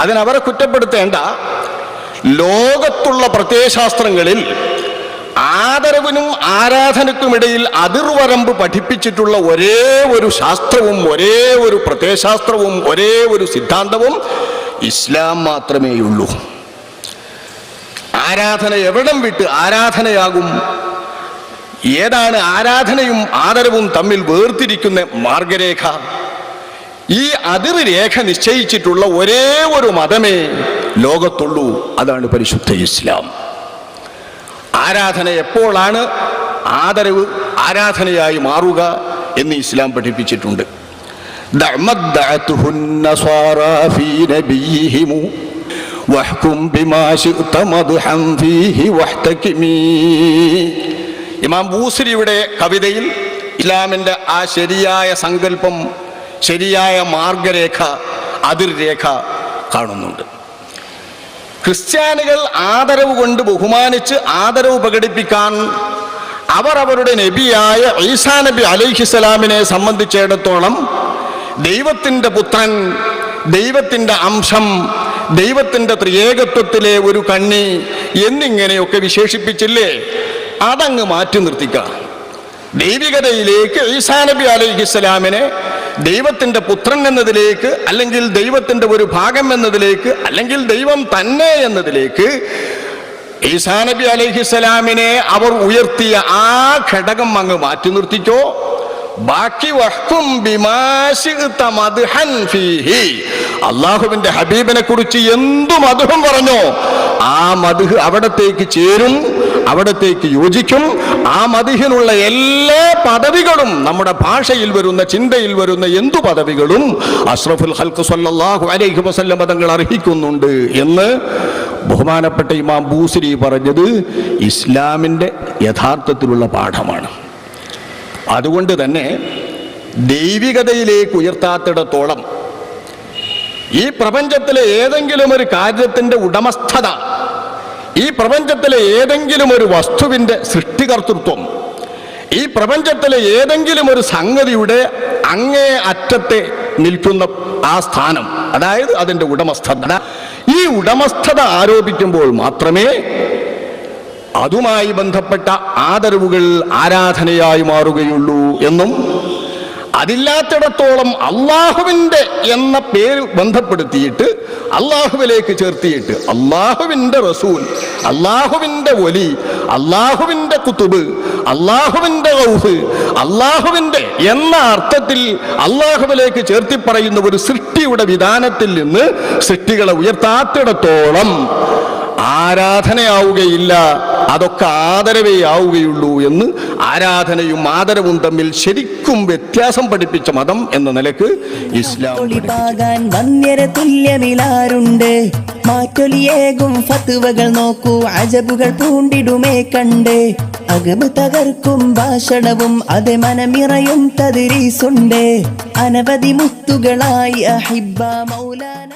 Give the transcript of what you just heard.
അതിനവരെ കുറ്റപ്പെടുത്തേണ്ട ലോകത്തുള്ള പ്രത്യയശാസ്ത്രങ്ങളിൽ ആദരവിനും ആരാധനക്കുമിടയിൽ അതിർവരമ്പ് പഠിപ്പിച്ചിട്ടുള്ള ഒരേ ഒരു ശാസ്ത്രവും ഒരേ ഒരു പ്രത്യയശാസ്ത്രവും ഒരേ ഒരു സിദ്ധാന്തവും ഇസ്ലാം മാത്രമേയുള്ളൂ. ആരാധന എവിടം വിട്ട് ആരാധനയാകും? ഏതാണ് ആരാധനയും ആദരവും തമ്മിൽ വേർതിരിക്കുന്ന മാർഗരേഖ? ഈ അതിർ രേഖ നിശ്ചയിച്ചിട്ടുള്ള ഒരേ ഒരു മതമേ ലോകത്തുള്ളൂ. അതാണ് പരിശുദ്ധ ഇസ്ലാം. ആരാധന എപ്പോഴാണ് ആദരവ് ആരാധനയായി മാറുക എന്ന് ഇസ്ലാം പഠിപ്പിച്ചിട്ടുണ്ട്. ഫീ വഹ്കും ഇമാം ബൂസരിയുടെ കവിതയിൽ ഇസ്ലാമിന്റെ ആ ശരിയായ സങ്കല്പം ശരിയായ മാർഗരേഖ അതിർരേഖ കാണുന്നുണ്ട്. ക്രിസ്ത്യാനികൾ ആദരവ് കൊണ്ട് ബഹുമാനിച്ച് ആദരവ് പ്രകടിപ്പിക്കാൻ അവർ അവരുടെ നബിയായ ഈസാ നബി അലൈഹിസ്സലാമിനെ സംബന്ധിച്ചിടത്തോളം ദൈവത്തിന്റെ പുത്രൻ ദൈവത്തിന്റെ അംശം ദൈവത്തിന്റെ ത്രിയേകത്വത്തിലെ ഒരു കണ്ണി എന്നിങ്ങനെയൊക്കെ വിശേഷിപ്പിച്ചില്ലേ? അതങ്ങ് മാറ്റി നിർത്തിക്ക. ദൈവികതയിലേക്ക് ഈസാ നബി അലൈഹിസ്സലാമിനെ ദൈവത്തിന്റെ പുത്രൻ എന്നതിലേക്ക് അല്ലെങ്കിൽ ദൈവത്തിന്റെ ഒരു ഭാഗം എന്നതിലേക്ക് അല്ലെങ്കിൽ ദൈവം തന്നെ എന്നതിലേക്ക് ഈസാ നബി അലൈഹിസ്സലാമിനെ അവർ ഉയർത്തിയ ആ ഘടകം അങ്ങ് മാറ്റി നിർത്തിക്കോ. ബാക്കി വഹ്കും ഫീഹി. അള്ളാഹുവിന്റെ ഹബീബിനെ കുറിച്ച് എന്തു മധുഹം പറഞ്ഞു ആ മധുഹ് അവിടത്തേക്ക് ചേരും അവിടത്തേക്ക് യോജിക്കും. ആ മതിഹിനുള്ള എല്ലാ പദവികളും നമ്മുടെ ഭാഷയിൽ വരുന്ന ചിന്തയിൽ വരുന്ന എന്തു പദവികളും അഷ്റഫുൽ ഹൽക്ക് സല്ലല്ലാഹു അലൈഹി വസല്ലം പദങ്ങൾ അർഹിക്കുന്നുണ്ട് എന്ന് ബഹുമാനപ്പെട്ട ഇമാം ബൂസരി പറഞ്ഞത് ഇസ്ലാമിന്റെ യഥാർത്ഥത്തിലുള്ള പാഠമാണ്. അതുകൊണ്ട് തന്നെ ദൈവികതയിലേക്ക് ഉയർത്താത്തിടത്തോളം ഈ പ്രപഞ്ചത്തിലെ ഏതെങ്കിലും ഒരു കാര്യത്തിന്റെ ഉടമസ്ഥത ഈ പ്രപഞ്ചത്തിലെ ഏതെങ്കിലും ഒരു വസ്തുവിന്റെ സൃഷ്ടികർത്തൃത്വം ഈ പ്രപഞ്ചത്തിലെ ഏതെങ്കിലും ഒരു സംഗതിയുടെ അങ്ങേ അറ്റത്തെ നിൽക്കുന്ന ആ സ്ഥാനം അതായത് അതിന്റെ ഉടമസ്ഥത. ഈ ഉടമസ്ഥത ആരോപിക്കുമ്പോൾ മാത്രമേ അതുമായി ബന്ധപ്പെട്ട ആദരവുകൾ ആരാധനയായി മാറുകയുള്ളൂ എന്നും അതില്ലാത്തിടത്തോളം അള്ളാഹുവിന്റെ എന്ന പേര് ബന്ധപ്പെടുത്തിയിട്ട് അള്ളാഹുവിലേക്ക് ചേർത്തിയിട്ട് അള്ളാഹുവിന്റെ റസൂൽ അള്ളാഹുവിന്റെ ഒലി അള്ളാഹുവിന്റെ കുത്തുബ് അള്ളാഹുവിന്റെ റൗഫ് അള്ളാഹുവിന്റെ എന്ന അർത്ഥത്തിൽ അള്ളാഹുവിലേക്ക് ചേർത്തി പറയുന്ന ഒരു സൃഷ്ടിയുടെ വിധാനത്തിൽ നിന്ന് സൃഷ്ടികളെ ഉയർത്താത്തിടത്തോളം ആരാധനയാവുകയില്ല. അതൊക്കെ ആദരവേ ആവുകയുള്ളൂ എന്ന് ആരാധനയും ആദരവും തമ്മിൽ ശരിക്കും വ്യത്യാസം പഠിപ്പിച്ച മതം എന്ന നിലയ്ക്ക് ഇസ്ലാം തുല്യമിലാറുണ്ട് മാറ്റൊലിയേകും ഫത്തുവകൾ നോക്കൂ അജബുകൾ പൂണ്ടിടുമേ കണ്ട്. അകബ് തകർക്കും ഭാഷണവും അത് മനമിറയും തതിരീസുണ്ട്. അനവധി മുത്തുകളായി അഹിബ മൗലാന